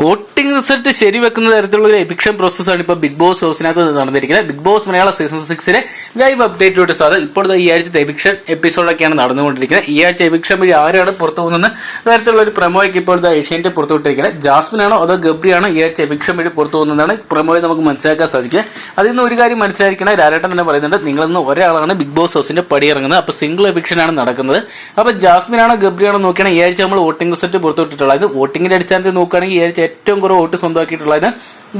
Voting result ശരിവെക്കുന്ന തരത്തിലുള്ള ഒരു eviction പ്രോസസ്സാണ് ഇപ്പോൾ ബിഗ് ബോസ് ഹൗസിനകത്ത് നടന്നിരിക്കുന്നത്. ബിഗ് ബോസ് മലയാള സീസൺ സിക്സിലെ ലൈവ് അപ്ഡേറ്റിലൂടെ സാധനം ഇപ്പോൾ ഈ ആഴ്ചത്തെ എവിക്ഷൻ എപ്പിസോഡൊക്കെയാണ് നടന്നുകൊണ്ടിരിക്കുന്നത്. ഈ ആഴ്ച എവിക്ഷൻ വഴി ആരാണ് പുറത്തു പോകുന്നത് തരത്തിലുള്ള ഒരു പ്രമോയ്ക്ക് ഇപ്പോൾ ഏഷ്യന്റെ പുറത്തു വിട്ടിരിക്കുന്നത്. ജാസ്മിൻ ആണോ അതോ ഗബ്രിയാണോ ഈ ആഴ്ച എവിക്ഷൻ വഴി പുറത്തു പോകുന്നതാണ് പ്രമോയെ നമുക്ക് മനസ്സിലാക്കാൻ സാധിക്കുക. അതിൽ നിന്ന് ഒരു കാര്യം മനസ്സിലാക്കണം രാരേട്ടൻ തന്നെ പറയുന്നുണ്ട് നിങ്ങളിന്ന് ഒരാളാണ് ബിഗ് ബോസ് ഹൗസിന്റെ പടി ഇറങ്ങുന്നത് അപ്പോൾ സിംഗിൾ എവിക്ഷൻ ആണ് നടക്കുന്നത്. അപ്പോൾ ജാസ്മിൻ ആണോ ഗബ്രിയാണോ നോക്കിയാണ് ഈ ആഴ്ച നമ്മൾ വോട്ടിംഗ് റിസൾട്ട് പുറത്തു വിട്ടിട്ടുള്ളത്. വോട്ടിംഗിന്റെ അടിസ്ഥാനത്തിൽ നോക്കുകയാണെങ്കിൽ ഈ ആഴ്ച ഏറ്റവും കുറവ് വോട്ട് സ്വന്തമാക്കിയിട്ടുള്ളത്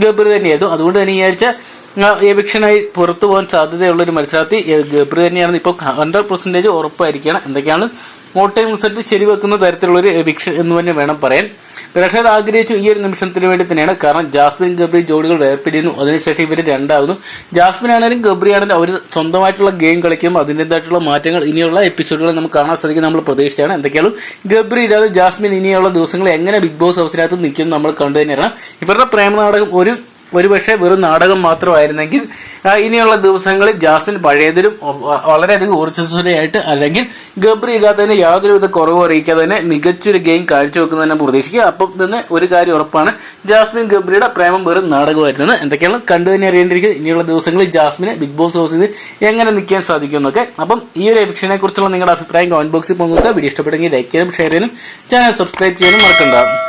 ഗബ്രി തന്നെയായിരുന്നു. അതുകൊണ്ട് തന്നെ ഈ എവിക്ഷനായി പുറത്തു പോകാൻ സാധ്യതയുള്ള ഒരു മത്സരാർത്ഥി ഗബ്രി തന്നെയാണ് ഇപ്പോൾ ഹൺഡ്രഡ് പെർസെന്റേജ് ഉറപ്പായിരിക്കണം എന്തൊക്കെയാണ്? വോട്ടിംഗ് റിസൾട്ട് ശരിവെക്കുന്ന തരത്തിലുള്ള ഒരു എവിക്ഷൻ എന്ന് തന്നെ വേണം പറയാൻ. പ്രേക്ഷകർ ആഗ്രഹിച്ചു ഈ ഒരു നിമിഷത്തിന് വേണ്ടി തന്നെയാണ്. കാരണം ജാസ്മിൻ ഗബ്രി ജോഡികൾ വേർപിരിയുന്നു. അതിനുശേഷം ഇവർ രണ്ടാവുന്നു ജാസ്മിൻ ആണെങ്കിലും ഗബ്രി ആണെങ്കിലും അവർ സ്വന്തമായിട്ടുള്ള ഗെയിം കളിക്കും. അതിന്റെതായിട്ടുള്ള മാറ്റങ്ങൾ ഇനിയുള്ള എപ്പിസോഡുകൾ നമുക്ക് കാണാൻ സാധിക്കും നമ്മൾ പ്രതീക്ഷിച്ചാണ്. എന്തൊക്കെയാണ്? ഗബ്രി ഇല്ലാതെ ജാസ്മിൻ ഇനിയുള്ള ദിവസങ്ങൾ എങ്ങനെ ബിഗ് ബോസ് ഹൗസിനകത്ത് നിൽക്കും നമ്മൾ കണ്ടു തന്നെയാണ് ഇവരുടെ പ്രേമ നാടകം ഒരു ഒരുപക്ഷെ വെറും നാടകം മാത്രമായിരുന്നെങ്കിൽ ഇനിയുള്ള ദിവസങ്ങളിൽ ജാസ്മിൻ പഴയതിലും വളരെയധികം ഊർജസ്വലയായിട്ട് അല്ലെങ്കിൽ ഗബ്രി ഇല്ലാത്തതിന് യാതൊരുവിധ കുറവ് അറിയിക്കാതെ തന്നെ മികച്ചൊരു ഗെയിം കാഴ്ചവെക്കുന്നതന്നെ പ്രതീക്ഷിക്കുക. അപ്പം തന്നെ ഒരു കാര്യം ഉറപ്പാണ് ജാസ്മിൻ ഗബ്രിയുടെ പ്രേമം വെറും നാടകമായിരുന്നത് എന്തൊക്കെയാണ് കണ്ടു തന്നെ അറിയേണ്ടിയിരിക്കുന്നത് ഇനിയുള്ള ദിവസങ്ങളിൽ ജാസ്മിന് ബിഗ് ബോസ് ഹൗസിൽ എങ്ങനെ നിൽക്കാൻ സാധിക്കും എന്നൊക്കെ അപ്പം ഈ ഒരു എവിക്ഷനെ കുറിച്ചുള്ള നിങ്ങളുടെ അഭിപ്രായം കമന്റ് ബോക്സിൽ പോകുന്നത് വീഡിയോ ഇഷ്ടപ്പെടുമെങ്കിൽ ലൈക്ക് ചെയ്യാനും ഷെയർ ചെയ്യാനും ചാനൽ സബ്സ്ക്രൈബ് ചെയ്യാനും മറക്കണ്ട.